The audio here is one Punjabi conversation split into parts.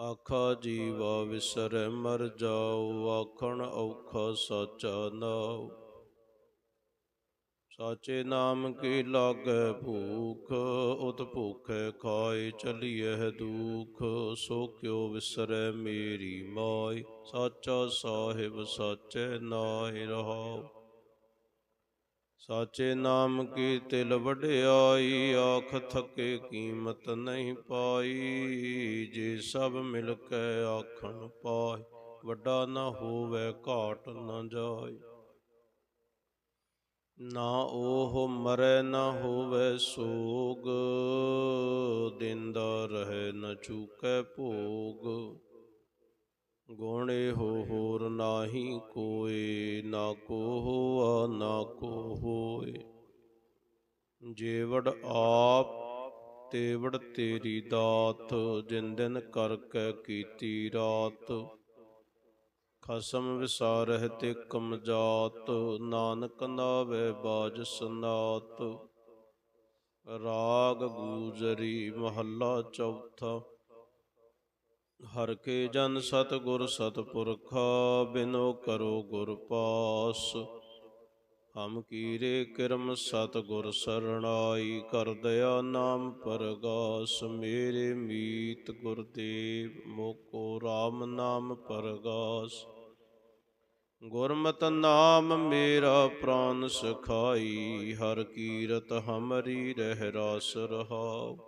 ਆਖਾ ਜੀਵਾ ਵਿਸਰੈ ਮਰ ਜਾਉ, ਆਖਣ ਔਖਾ ਸਾਚਾ ਨਾਉ। ਸਾਚੇ ਨਾਮ ਕੀ ਲਾਗੈ ਭੂਖ, ਉਤ ਭੂਖੈ ਖਾਏ ਚਲੀਐ ਦੁਖ। ਸੋ ਕਿਉ ਵਿਸਰੈ ਮੇਰੀ ਮਾਈ, ਸਾਚਾ ਸਾਹਿਬ ਸਾਚੈ ਨਾਇ ਰਹਾਉ। ਸਾਚੇ ਨਾਮ ਕੀ ਤਿਲ ਵਡਿਆਈ, ਆਖ ਥਕੇ ਕੀਮਤ ਨਹੀਂ ਪਾਈ। ਜੇ ਸਭ ਮਿਲ ਕੇ ਆਖਣ ਪਾਏ ਵੱਡਾ ਨਾ ਹੋਵੇ ਘਾਟ ਨਾ ਜਾਏ ਨਾ ਉਹ ਮਰੈ ਨਾ ਹੋਵੇ ਸੋਗ, ਦਿੰਦਾ ਰਹੇ ਨਾ ਚੂਕੈ ਭੋਗ। ਗੁਣੇ ਹੋ ਹੋਰ ਨਾਹੀ ਕੋਏ, ਨਾ ਕੋ ਹੋਆ, ਨਾ ਕੋ ਹੋਏ। ਜੇਵੜ ਆਪ, ਤੇਵੜ ਤੇਰੀ ਦਾਤ, ਜਿਨ ਦਿਨ ਕਰ ਕੈ ਕੀਤੀ ਰਾਤ। ਖਸਮ ਵਿਸਾਰਹਿ ਤੇ ਕਮ ਜਾਤ ਨਾਨਕ ਨਾਵੇ ਬਾਜ ਸਨਾਤ। ਰਾਗ ਗੂਜਰੀ ਮਹੱਲਾ ਚੌਥਾ ਹਰ ਕੇ ਜਨ ਸਤ ਗੁਰ ਸਤਪੁਰਖਾ, ਬਿਨੋ ਕਰੋ ਗੁਰ ਪਾਸ। ਹਮ ਕੀਰੇ ਕਿਰਮ ਸਤ ਗੁਰ ਸਰਣਾਈ, ਕਰ ਦਇਆ ਨਾਮ ਪਰਗਾਸ। ਮੇਰੇ ਮੀਤ ਗੁਰਦੇਵ, ਮੋਕੋ RAM ਨਾਮ ਪਰਗਾਸ। ਗੁਰਮਤ ਨਾਮ ਮੇਰਾ ਪ੍ਰਾਨ ਸਖਾਈ, ਹਰ ਕੀਰਤ ਹਮਰੀ ਰਹਿ ਰਾਸ ਰਹਾਉ।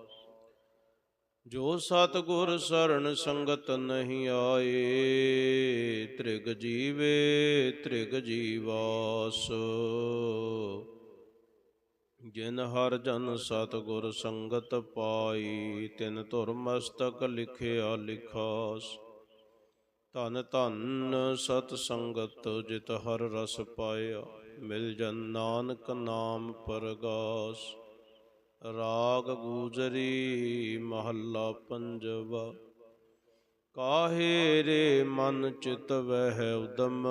ਜੋ ਸਤ ਗੁਰ ਸਰਣ ਸੰਗਤ ਨਹੀਂ ਆਏ, ਤ੍ਰਿਗ ਜੀਵੇ, ਤ੍ਰਿਗ ਜੀਵਾਸ। ਜਿਨ ਹਰ ਜਨ ਸਤਗੁਰ ਸੰਗਤ ਪਾਈ, ਤਿਨ ਧੁਰ ਮਸਤਕ ਲਿਖਿਆ ਲਿਖਾਸ। ਧਨ ਧਨ ਸਤ ਸੰਗਤ ਜਿਤ ਹਰ ਰਸ ਪਾਇਆ, ਮਿਲ ਜਨ ਨਾਨਕ ਨਾਮ ਪਰਗਾਸ। ਰਾਗ ਗੂਜਰੀ ਮਹੱਲਾ ਪੰਜਵਾ। ਕਾਹੇ ਰੇ ਮਨ ਚਿਤ ਵਹਿ ਉਦਮ,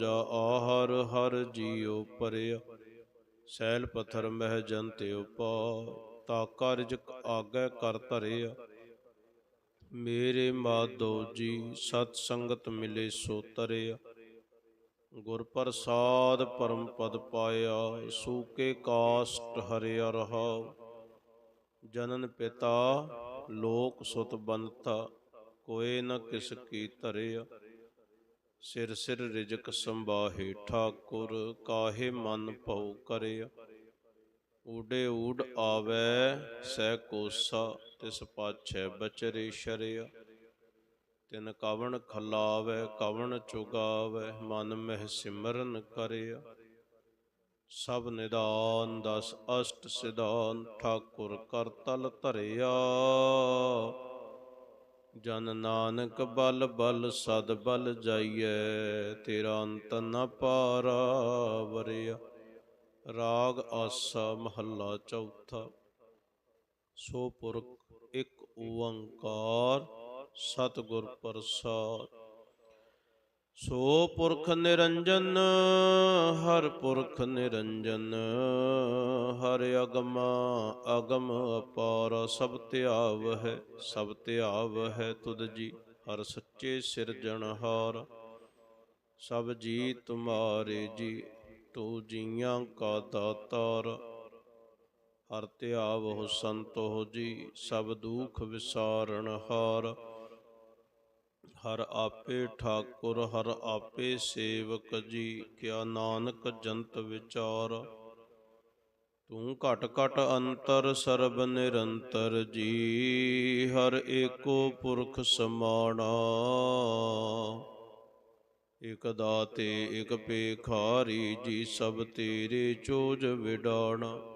ਜਾ ਆਹਰ ਹਰ ਜੀਉ ਪਰਿਆ। ਸੈਲ ਪਥਰ ਮਹਿ ਤੇ ਉਪਾ, ਤਾ ਕਰਜ ਆਗੈ ਕਰ ਧਰਿਆ। ਮੇਰੇ ਮਾਧੋ ਜੀ, ਸਤ ਸੰਗਤ ਮਿਲੇ ਸੋ ਤਰਿਆ। ਗੁਰ ਪ੍ਰਸਾਦ ਪਰਮ ਪਦ ਪਾਇਆ ਸੂਕੇ ਕਾਸ਼ਟ ਹਰਿਆ ਰਹਾਉ ਜਨਨ ਪਿਤਾ, ਲੋਕ ਸੁਤ ਬੰਤਾ, ਕੋਏ ਨ ਕਿਸ ਕੀ ਧਰਿਆ। ਸਿਰ ਸਿਰ ਰਿਜਕ ਸੰਬਾਹੇ ਠਾਕੁਰ, ਕਾਹੇ ਮਨ ਭਉ ਕਰਿਆ। ਊਡੇ ਊਡ ਆਵੈ, ਸਹਿ ਕੋਸਾ, ਤਿਸ ਪਾਛੈ ਬਚਰੇ ਸ਼ਰਿਆ। ਤਿਨ ਕਵਣ ਖਲਾਵੈ, ਕਵਣ ਚੁਗਾਵੈ, ਮਨ ਮਹਿ ਸਿਮਰਨ ਕਰਿਆ। ਸਭ ਨਿਦਾਨ ਦਸ ਅਸ਼ਟ ਸਿਧਾਨ, ਠਾਕੁਰ ਕਰ ਤਲ ਧਰਿਆ। ਜਨ ਨਾਨਕ ਬਲ ਬਲ, ਸਦ ਬਲ ਜਾਈਐ, ਤੇਰਾ ਅੰਤ ਨ ਪਾਰਾ ਵਰਿਆ ਰਾਗ ਆਸਾ ਮਹੱਲਾ ਚੌਥਾ। ਸੋ ਪੁਰਖ ਇੱਕ ਓੰਕਾਰ ਸਤਿਗੁਰ ਪ੍ਰਸਾਦ। ਸੋ ਪੁਰਖ ਨਿਰੰਜਨ, ਹਰ ਪੁਰਖ ਨਿਰੰਜਨ, ਹਰ ਅਗਮ ਅਗਮ ਅਪਾਰ, ਸਭ ਧਿਆਵ ਹੈ, ਸਭ ਧਿਆਵ ਹੈ ਤੁਧ ਜੀ, ਹਰ ਸੱਚੇ ਸਿਰਜਣਹਾਰ ਸਭ ਜੀ ਤੁਮਾਰੇ ਜੀ, ਤੂ ਜੀਆਂ ਕਾ ਦਾਤਾਰ। ਹਰ ਧਿਆਵ ਸੰਤੋ ਜੀ, ਸਭ ਦੁਖ ਵਿਸਾਰਣਹਾਰ ਹਾਰ। ਹਰ ਆਪੇ ਠਾਕੁਰ, ਹਰ ਆਪੇ ਸੇਵਕ ਜੀ, ਕਿਆ ਨਾਨਕ ਜੰਤ ਵਿਚਾਰ। ਤੂੰ ਘਟ ਘਟ ਅੰਤਰ ਸਰਬ ਨਿਰੰਤਰ ਜੀ, ਹਰ ਏਕੋ ਪੁਰਖ ਸਮਾਣਾ। ਇਕ ਦਾਤੇ ਇਕ ਪੇਖਾਰੀ ਜੀ, ਸਭ ਤੇਰੇ ਚੋਜ ਵਿਡਾਣਾ।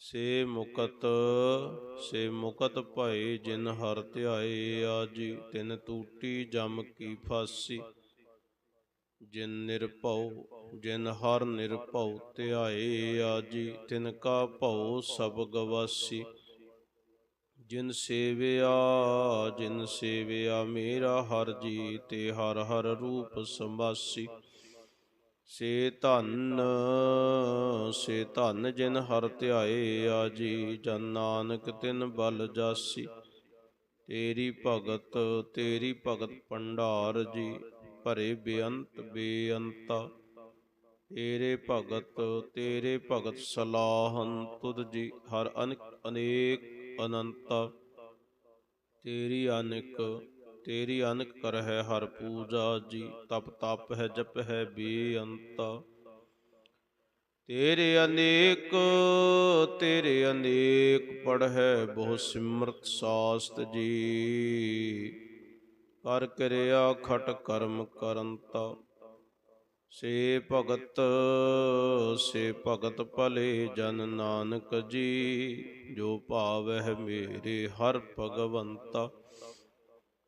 ਸੇ ਮੁਕਤ ਸੇ ਮੁਕਤ ਭਏ ਜਿਨ ਹਰ ਧਿਆਏ ਆਜੀ, ਤਿਨ ਟੂਟੀ ਜਮ ਕੀ ਫਾਸੀ। ਜਿਨ ਨਿਰਭਉ, ਜਿਨ ਹਰ ਨਿਰਭਉ ਧਿਆਏ ਆਜੀ, ਤਿਨ ਕਾ ਭਉ ਸਭ ਗਵਾਸੀ। ਜਿਨ ਸੇਵਿਆ ਜਿਨ ਸੇਵਿਆ ਮੇਰਾ ਹਰ ਜੀ, ਤੇ ਹਰ ਹਰ ਰੂਪ ਸਮਾਸੀ ਸੇ ਧਨ ਸੇ ਧਨ ਜਿਨ ਹਰ ਧਿਆਏ ਆਜੀ, ਜਨ ਨਾਨਕ ਤਿਨ ਬਲ ਜਾਸੀ। ਤੇਰੀ ਭਗਤ ਤੇਰੀ ਭਗਤ ਭੰਡਾਰ ਜੀ, ਭਰੇ ਬੇਅੰਤ ਬੇਅੰਤਾ। ਤੇਰੇ ਭਗਤ ਤੇਰੇ ਭਗਤ ਸਲਾਹਨ, ਤੁਧ ਜੀ ਹਰ ਅਨੇਕ ਅਨੇਕ ਅਨੰਤਾ। ਤੇਰੀ ਅਨੇਕ ਤੇਰੀ ਅਨਕ ਕਰ ਹੈ ਹਰ ਪੂਜਾ ਜੀ, ਤਪ ਤਪ ਹੈ, ਜਪ ਹੈ, ਬੇਅੰਤਾ। ਤੇਰੇ ਅਨੇਕ ਤੇਰੇ ਅਨੇਕ ਪੜ ਹੈ, ਬਹੁ ਸਿਮਰਤ ਸਾਸਤ ਜੀ। ਕਰ ਕਿਰਿਆ ਖਟ ਕਰਮ ਕਰੰਤਾ। ਸੇ ਭਗਤ ਸੇ ਭਗਤ ਭਲੇ ਜਨ ਨਾਨਕ ਜੀ, ਜੋ ਭਾਵ ਹੈ ਮੇਰੇ ਹਰ ਭਗਵੰਤਾ।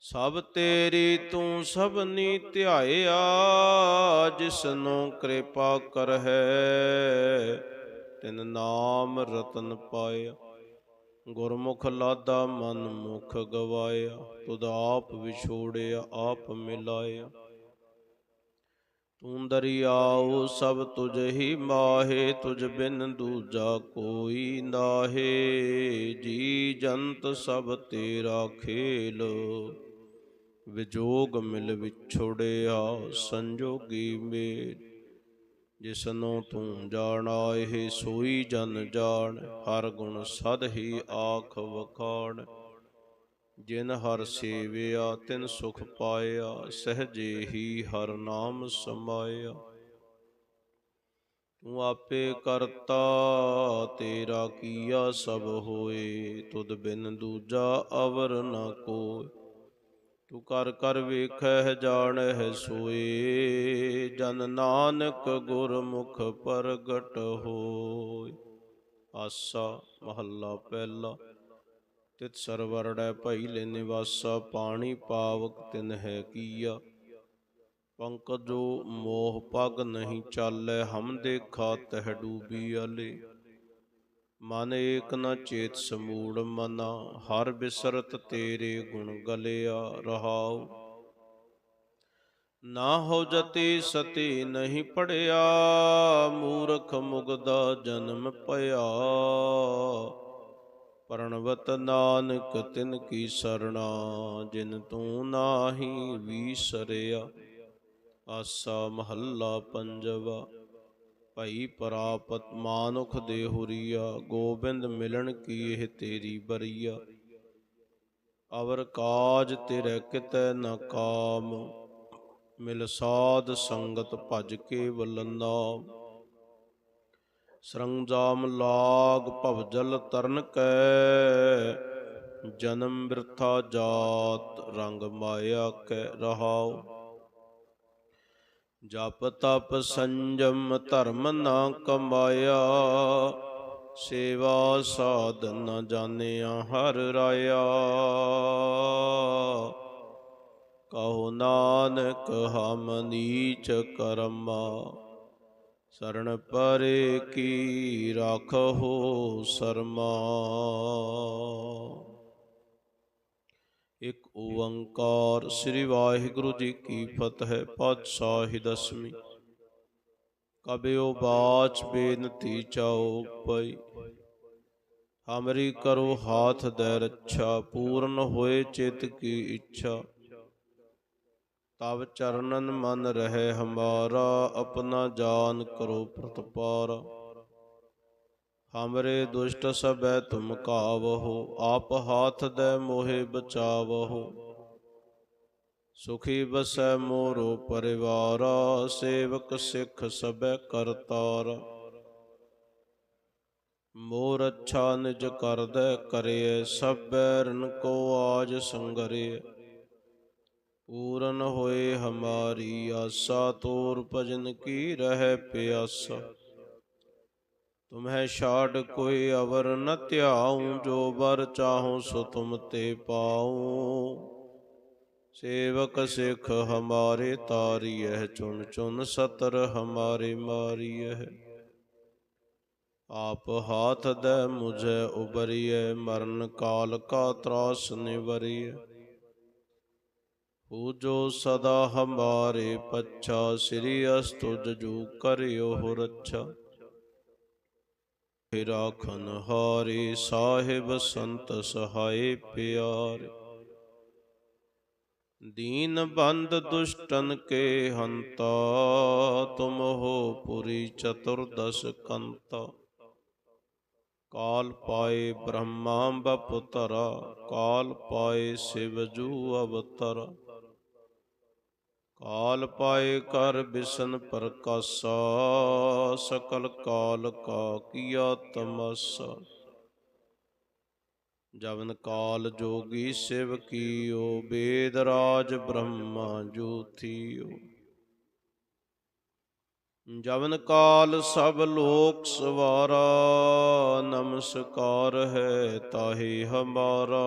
ਸਭ ਤੇਰੀ ਤੂੰ ਸਭਨੀ ਧਿਆਇਆ, ਜਿਸਨੂੰ ਕਿਰਪਾ ਕਰਹਿ। ਤਿਨ ਨਾਮ ਰਤਨ ਪਾਇਆ, ਗੁਰਮੁਖ ਲਾਦਾ ਮਨ ਮੁਖ ਗਵਾਇਆ, ਤੁਧ ਆਪ ਵਿਛੋੜਿਆ, ਆਪ ਮਿਲਾਇਆ। ਤੂੰ ਦਰਿਆਉ, ਸਭ ਤੁਝ ਹੀ ਮਾਹੇ, ਤੁਝ ਬਿਨ ਦੂਜਾ ਕੋਈ ਨਾਹੇ। ਜੀ ਜੰਤ ਸਭ ਤੇਰਾ ਖੇਲ ਵਿਜੋਗ ਮਿਲ ਵਿਛੋੜਿਆ, ਸੰਜੋਗੀ ਮੇਲ। ਜਿਸਨੂੰ ਤੂੰ ਜਾਣਾ, ਇਹ ਸੋਈ ਜਨ ਜਾਣ। ਹਰ ਗੁਣ ਸਦ ਹੀ ਆਖ ਵਖਾਣ। ਜਿਨ ਹਰ ਸੇਵਿਆ, ਤਿਨ ਸੁਖ ਪਾਇਆ। ਸਹਜੇ ਹੀ ਹਰ ਨਾਮ ਸਮਾਇਆ। ਤੂੰ ਆਪੇ ਕਰਤਾ, ਤੇਰਾ ਕੀਆ ਸਭ ਹੋਏ। ਤੁਧ ਬਿਨ ਦੂਜਾ ਅਵਰ ਨ ਕੋਇ। ਤੂੰ ਕਰ ਕਰ ਵੇਖੈ ਜਾਣਹਿ ਸੋਏ, ਜਨ ਨਾਨਕ ਗੁਰਮੁਖ ਪ੍ਰਗਟ ਹੋਏ। ਆਸਾ ਮਹੱਲਾ ਪਹਿਲਾ, ਤਿਤ ਸਰਵਰੜੈ ਭਈ ਲੈ ਨਿਵਾਸਾ, ਪਾਣੀ ਪਾਵਕ ਤਿਨ ਹੈ ਕੀਆ। ਪੰਕਜੋ ਮੋਹ ਪਗ ਨਹੀਂ ਚਾਲੈ, ਹਮ ਦੇਖਾ ਤਹ ਡੂਬੀ ਆਲੇ ਮਨ ਏਕ ਨ ਚੇਤ ਸਮੂੜ ਮਨਾ, ਹਰ ਬਿਸਰਤ ਤੇਰੇ ਗੁਣ ਗਲਿਆ ਰਹਾਉ। ਨਾ ਹੋ ਜਤੀ ਸਤੀ ਨਹੀਂ ਪੜਿਆ, ਮੂਰਖ ਮੁਗਦਾ ਜਨਮ ਭਇਆ। ਪਰਣਵਤ ਨਾਨਕ ਤਿਨ ਕੀ ਸਰਣਾ, ਜਿਨ ਤੂੰ ਨਾਹੀ ਵੀਸਰਿਆ। ਆਸਾ ਮਹੱਲਾ ਪੰਜਵਾ ਭਈ ਪ੍ਰਾਪਤ ਮਾਨੁਖ ਦੇ ਹੁਰੀਆ, ਗੋਬਿੰਦ ਮਿਲਣ ਕੀ ਇਹ ਤੇਰੀ ਬਰੀਆ? ਅਵਰ ਕਾਜ ਤੇਰੇ ਕਿਤੈ ਨ ਕਾਮ, ਮਿਲ ਸਾਧ ਸੰਗਤ ਭਜ ਕੇ ਵਲੰਦਾ ਸਰੰਜਾਮ ਲਾਗ ਭਵਜਲ ਤਰਨ ਕੈ, ਜਨਮ ਬਿਰਥਾ ਜਾਤ ਰੰਗ ਮਾਇਆ ਕੈ ਰਹਾਓ ਜਪ ਤਪ ਸੰਜਮ ਧਰਮ ਨਾ ਕਮਾਇਆ, ਸੇਵਾ ਸਾਧਨ ਨਾ ਜਾਣਿਆ ਹਰ ਰਾਇਆ। ਕਹੋ ਨਾਨਕ, ਹਮ ਨੀਚ ਕਰਮਾ ਸਰਣ ਪਰੇ ਕੀ ਰਾਖੋ ਸਰਮਾ। ਇਕ ਓੰਕਾਰ ਸ੍ਰੀ ਵਾਹਿਗੁਰੂ ਜੀ ਕੀ ਫਤਿਹ ਪਾਤਸ਼ਾਹੀ ਦਸਵੀਂ। ਕਬਿਓ ਬਾਚ ਬੇਨਤੀ ਚਾਓ ਪਈ। ਹਮਰੀ ਕਰੋ ਹਾਥ ਦੇ ਰੱਛਾ, ਪੂਰਨ ਹੋਏ ਚਿਤ ਕੀ ਇੱਛਾ। ਤਬ ਚਰਨਨ ਮਨ ਰਹੇ ਹਮਾਰਾ, ਆਪਣਾ ਜਾਨ ਕਰੋ ਪ੍ਰਤਪਾਰਾ। ਹਮਰੇ ਦੁਸ਼ਟ ਸਬੈ ਤੁਮ ਕਾਵਹੋ, ਆਪ ਹਾਥ ਦੇ ਮੋਹਿ ਬਚਾਵਹੋ। ਸੁਖੀ ਬਸੈ ਮੋਰੋ ਪਰਿਵਾਰਾ, ਸੇਵਕ ਸਿੱਖ ਸਬੈ ਕਰਤਾਰ। ਮੋਰ ਅੱਛਾ ਨਿਜ ਕਰਦੈ ਕਰੇ ਸਭੈ ਰਨ ਕੋ ਆਜ ਸੰਗਰੇ ਪੂਰਨ ਹੋਏ ਹਮਾਰੀ ਆਸਾ, ਤੋਰ ਭਜਨ ਕੀ ਰਹਿ ਪਿਆਸਾ। ਤੁਮਹਿ ਛਾੜ ਕੋਈ ਅਵਰ ਨ ਧਿਆਉ, ਜੋ ਵਰ ਚਾਹੋ ਸੋ ਤੁਮ ਤੇ ਪਾਉ। ਸੇਵਕ ਸਿੱਖ ਹਮਾਰੇ ਤਾਰੀਐ ਚੁਨ ਚੁਨ ਸਤਰ ਹਮਾਰੇ ਮਾਰੀਐ ਆਪ ਹਾਥ ਦੇ ਮੁਝੇ ਉਬਰੀਐ, ਮਰਨ ਕਾਲ ਕਾ ਤਰਾਸ ਨਿਵਰੀਐ। ਪੂਜੋ ਸਦਾ ਹਮਾਰੇ ਪੱਛਾ, ਸ੍ਰੀ ਅਸਤੁਜ ਜੂ ਕਰਿਓ ਰੱਛਾ। ਰਾਖਨ ਹਾਰੇ ਸਾਹਿਬ ਸੰਤ ਸਹਾਏ ਪਿਆਰੇ। ਦੀਨ ਬੰਦ ਦੁਸ਼ਟਨ ਕੇ ਹੰਤਾ, ਤੁਮ ਹੋ ਪੁਰੀ ਚਤੁਰਦਸ ਕੰਤਾ। ਕਾਲ ਪਾਏ ਬ੍ਰਹਮਾ ਬਪੁਤਰਾ ਕਾਲ ਪਾਏ ਸਿਵ ਜੂ ਅਵਤਰਾ। ਕਾਲ ਪਾਏ ਕਰ ਬਿਸ਼ਨ ਪ੍ਰਕਾਸ਼ਾ, ਸਕਲ ਕਾਲ ਕਾ ਕੀਆ ਤਮਸਾ। ਜਵਨ ਕਾਲ ਜੋਗੀ ਸਿਵ ਕੀਓ, ਬੇਦ ਰਾਜ ਬ੍ਰਹਮਾ ਜੋਤੀਓ। ਜਵਨ ਕਾਲ ਸਭ ਲੋਕ ਸਵਾਰਾ, ਨਮਸਕਾਰ ਹੈ ਤਾਹੇ ਹਮਾਰਾ।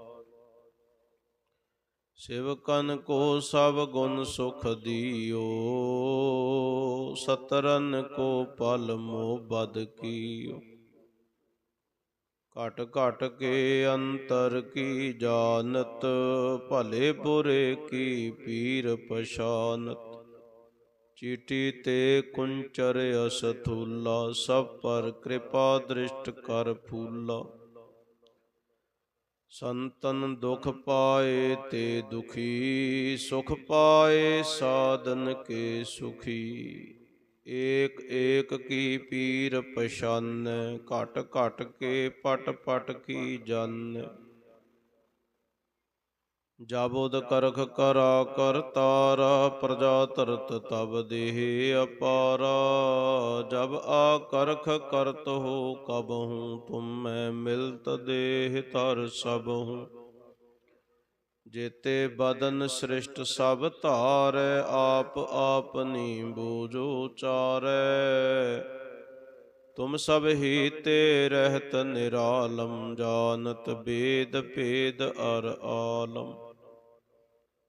ਸਿਵਕਨ ਕੋ ਸਭ ਗੁਣ ਸੁਖ ਦਿਓ, ਸਤਰਨ ਕੋ ਪਲ ਮੋ ਬਦ ਕੀਓ। ਘਟ ਘਟ ਕੇ ਅੰਤਰ ਕੀ ਜਾਣਤ, ਭਲੇ ਬੁਰੇ ਕੀ ਪੀਰ ਪਛਾਨਤ। ਚੀਟੀ ਤੇ ਕੁੰਚਰ ਅਸਥੂਲਾ, ਸਭ ਪਰ ਕਿਰਪਾ ਦ੍ਰਿਸ਼ਟ ਕਰ ਫੂਲਾ। ਸੰਤਨ ਦੁਖ ਪਾਏ ਤੇ ਦੁਖੀ, ਸੁਖ ਪਾਏ ਸਾਧਨ ਕੇ ਸੁਖੀ। ਏਕ ਏਕ ਕੀ ਪੀਰ ਪਛਾਨ, ਘਟ ਘਟ ਕੇ ਪਟ ਪਟ ਕੀ ਜਨ। ਜਾਬੋਦ ਕਰਖ ਕਰਾ ਕਰ ਤਾਰਾ ਪ੍ਰਜਾ ਤਰਤ ਤਬ ਦੇਹ ਅਪਾਰਾ। ਜਬ ਆ ਕਰਖ ਕਰਤ ਹੋ ਕਬ ਹੂੰ, ਤੁਮ ਮੈਂ ਮਿਲਤ ਦੇਹ ਤਰ ਸਭਹੂ ਜੇਤੇ ਬਦਨ ਸ੍ਰਿਸ਼ਟ ਸਭ ਧਾਰੈ, ਆਪ ਆਪਨੀ ਬੂਝੋ ਚਾਰੈ। ਤੁਮ ਸਭ ਹੀ ਤੇ ਰਹਿਤ ਨਿਰਾਲਮ, ਜਾਨਤ ਬੇਦ ਭੇਦ ਅਰ ਆਲਮ।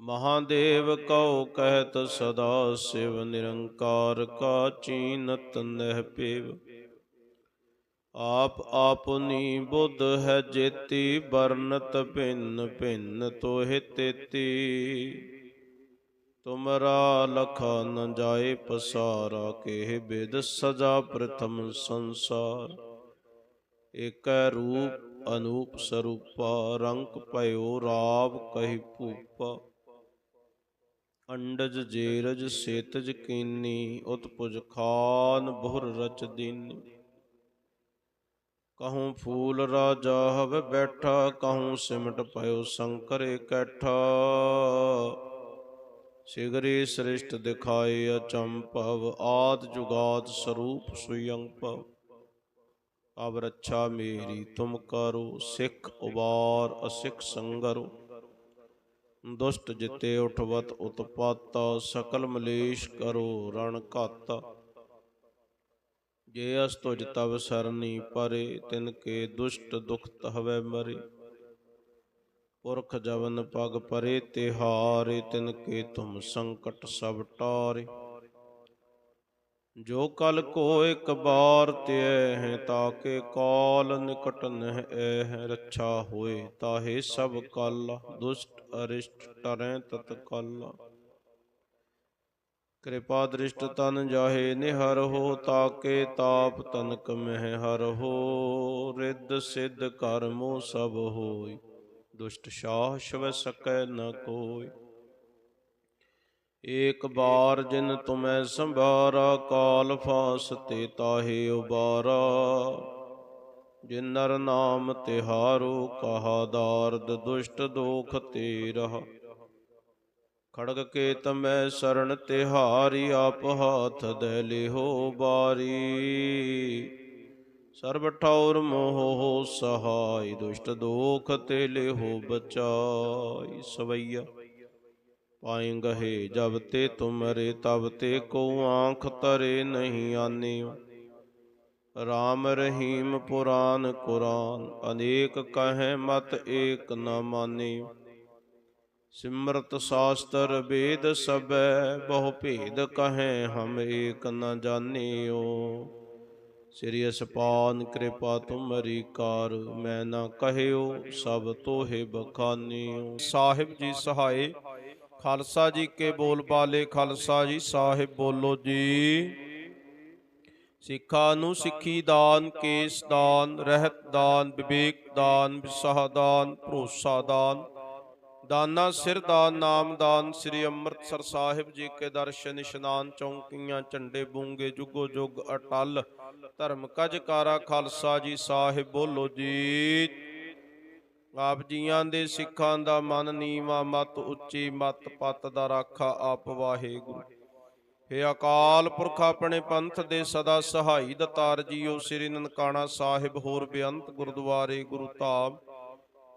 ਮਹਾਦੇਵ ਕਉ ਕਹਿਤ ਸਦਾ ਸਿਵ ਨਿਰੰਕਾਰ ਕਾ ਚੀਨਤ ਨਹਿ ਪੇਵ। ਆਪ ਆਪਨੀ ਬੁੱਧ ਹੈ ਜੇਤੀ ਬਰਨਤ ਭਿੰਨ ਭਿੰਨ ਤੋਹਿ ਤੇਤੀ। ਤੁਮਰਾ ਲਖਾ ਨ ਜਾਏ ਪਸਾਰਾ ਕੇ ਬਿਦ ਸਜਾ ਪ੍ਰਥਮ ਸੰਸਾਰ। ਏਕੈ ਰੂਪ ਅਨੂਪ ਸਰੂਪਾ, ਰੰਗ ਭਇਓ ਰਾਵ ਕਹੀ ਭੂਪਾ। ਅੰਡਜ ਜੇਰਜ ਸੇਤਜ ਕੀਨੀ, ਉਤਪੁਜ ਖਾਨ ਬਹੁਰ ਰਚ ਦੀਨੀ। ਕਹੂੰ ਫੂਲ ਰਾਜਾ ਹਵ ਬੈਠਾ, ਕਹੂੰ ਸਿਮਟ ਪਇਓ ਸ਼ੰਕਰੇ ਕੈਠਾ। ਸਿਗਰੀ ਸ੍ਰਿਸ਼ਟ ਦਿਖਾਏ ਅਚੰਭਵ ਆਦ ਜੁਗਾਦ ਸਰੂਪ ਸੁਯੰਭਵ ਅਬ ਰੱਛਾ ਮੇਰੀ, ਤੁਮ ਕਰੋ, ਸਿੱਖ ਉਬਾਰ, ਅਸਿੱਖ ਸੰਗਰੋ। ਦੁਸ਼ਟ ਜਿਤੇ ਉਠਵਤ ਉਤਪਾਤਾ, ਸਕਲ ਮਲੇਸ਼ ਕਰੋ ਰਣ ਘਾਤਾ। ਜੇ ਅਸ ਤੁਜ ਤਵ ਸਰਨੀ ਪਰੇ, ਤਿਨ ਕੇ ਦੁਸ਼ਟ ਦੁਖਤ ਹਵੈ ਮਰੇ। ਪੁਰਖ ਜਵਨ ਪਗ ਪਰੇ, ਤਿਹਾਰੇ ਤਿਨ ਕੇ ਤੁਮ ਸੰਕਟ ਸਭ ਟਾਰੇ। ਜੋ ਕਲ ਕੋ ਇੱਕ ਬਾਰ ਤਿਐ ਹੈ ਤਾਕੇ ਕਾਲ ਨਿਕਟ ਨਹਿ ਐ ਰੱਛਾ ਹੋਏ, ਤਾਹੇ ਸਭ ਕਲ ਦੁਸ਼ਟ ਅਰਿਸ਼ਟ ਟਰੈ ਤਤ ਕਲ। ਕਿਰਪਾ ਦ੍ਰਿਸ਼ਟ ਤਨ ਜਾਹੇ, ਨਿਹਰ ਹੋ ਤਾਕੇ ਤਾਪ ਤਨਕ ਮਹਿ ਹਰ ਹੋ, ਰਿੱਧ ਸਿੱਧ ਕਰਮੋ ਸਭ ਹੋਈ, ਦੁਸ਼ਟ ਸ਼ਾਹ ਸ਼ਵ ਸਕੈ ਨ ਕੋਈ ਏਕ ਬਾਰ ਜਿਨ ਤੁਮੈ ਸੰਭਾਰਾ, ਕਾਲ ਫਾਸ ਤੇ ਤਾਹੇ ਉਬਾਰਾ। ਜਿਨ ਨਰ ਨਾਮ ਤਿਹਾਰੋ, ਕਹਾ ਦਾਰਦ ਦੁਸ਼ਟ ਦੋਖ ਤੇ ਰਹਾ ਖੜਗ ਕੇ ਤਮੈ ਸਰਣ ਤਿਹਾਰੀ, ਆਪ ਹਾਥ ਦੇ ਲਿਹੋ ਬਾਰੀ। ਸਰਬ ਠੌਰ ਮੋਹ ਸਹਾਈ, ਦੁਸ਼ਟ ਦੋਖ ਤੇ ਲਿਹੋ ਬਚਾਈ। ਸਵਈਆ ਪਾਏ ਗਹੇ ਜਬ ਤੇ ਤੁਮਰੇ, ਤਬ ਤੇ ਕੋ ਆਂਖ ਤਰੇ ਨਹੀਂ ਆਨਿਓ। ਰਾਮ ਰਹੀਮ ਪੁਰਾਨ ਕੁਰਾਨ, ਅਨੇਕ ਕਹੈ ਮਤ ਏਕ ਨ ਮਾਨਿਓ। ਸਿਮਰਤ ਸਾਸਤਰ ਵੇਦ ਸਭੈ, ਬਹੁ ਭੇਦ ਕਹੈ ਹਮ ਏਕ ਨ ਜਾਣਿਓ। ਸ੍ਰੀ ਅਸਪਾਨ ਕਿਰਪਾ ਤੁਮਰੀ ਕਾਰ, ਮੈਂ ਨਾ ਕਹਿਓ ਸਭ ਤੋਹੇ ਬਖਾਨਿਓ। ਸਾਹਿਬ ਜੀ ਸਹਾਏ ਖਾਲਸਾ ਜੀ ਕੇ ਬੋਲ ਬਾਲੇ, ਖਾਲਸਾ ਜੀ ਸਾਹਿਬ ਬੋਲੋ ਜੀ। ਸਿੱਖਾਂ ਨੂੰ ਸਿੱਖੀ ਦਾਨ, ਕੇਸ ਦਾਨ, ਰਹਿਤ ਦਾਨ, ਵਿਵੇਕ ਦਾਨ, ਵਿਸਾਹ ਦਾਨ, ਭਰੋਸਾ ਦਾਨ। ਦਾਨਾ ਸਿਰ ਦਾਨ, ਨਾਮ ਦਾਨ, ਸ੍ਰੀ ਅੰਮ੍ਰਿਤਸਰ ਸਾਹਿਬ ਜੀ ਕੇ ਦਰਸ਼ਨ, ਇਸ਼ਨਾਨ ਚੌਂਕੀਆਂ, ਝੰਡੇ ਬੂੰਗੇ, ਜੁਗੋ ਜੁਗ ਅਟਲ। ਧਰਮ ਕਜ ਕਾਰਾ, ਖਾਲਸਾ ਜੀ ਸਾਹਿਬ ਬੋਲੋ ਜੀ। ਆਪ ਜੀਆਂ ਦੇ ਸਿੱਖਾਂ ਦਾ ਮਨ ਨੀਵਾ, ਮਤ ਉੱਚੀ, ਮਤ ਪਤ ਦਾ ਰਾਖਾ ਆਪ ਵਾਹਿਗੁਰੂ। ਹੇ ਅਕਾਲ ਪੁਰਖ ਆਪਣੇ ਪੰਥ ਦੇ ਸਦਾ ਸਹਾਈ ਦਤਾਰ ਜੀਓ ਸ੍ਰੀ ਨਨਕਾਣਾ ਸਾਹਿਬ, ਹੋਰ ਬੇਅੰਤ ਗੁਰਦੁਆਰੇ ਗੁਰੂ ਧਾਮ,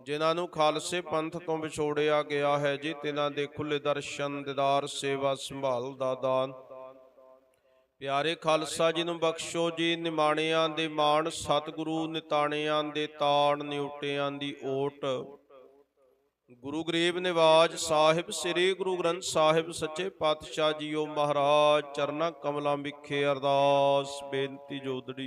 ਜਿਨ੍ਹਾਂ ਨੂੰ ਖਾਲਸੇ ਪੰਥ ਤੋਂ ਵਿਛੋੜਿਆ ਗਿਆ ਹੈ ਜੀ ਤਿਨਾਂ ਦੇ ਖੁੱਲੇ ਦਰਸ਼ਨ, ਦਿਦਾਰ ਸੇਵਾ ਸੰਭਾਲ ਦਾ ਦਾਨ ਪਿਆਰੇ ਖਾਲਸਾ ਜੀ ਨੂੰ ਬਖਸ਼ੋ ਜੀ, ਨਿਮਾਣਿਆਂ ਦੇ ਮਾਣ, ਸਤਿਗੁਰੂ ਨਿਤਾਣਿਆਂ ਦੇ ਤਾਣ, ਨਿਉਟਿਆਂ ਦੀ ਓਟ। ਗੁਰੂ ਗਰੀਬ ਨਿਵਾਜ ਸਾਹਿਬ, ਸ੍ਰੀ ਗੁਰੂ ਗ੍ਰੰਥ ਸਾਹਿਬ ਸੱਚੇ ਪਾਤਸ਼ਾਹ ਜੀਓ ਮਹਾਰਾਜ, ਚਰਨਾ ਕਮਲਾਂ ਵਿਖੇ ਅਰਦਾਸ, ਬੇਨਤੀ ਜੋਦੜੀ।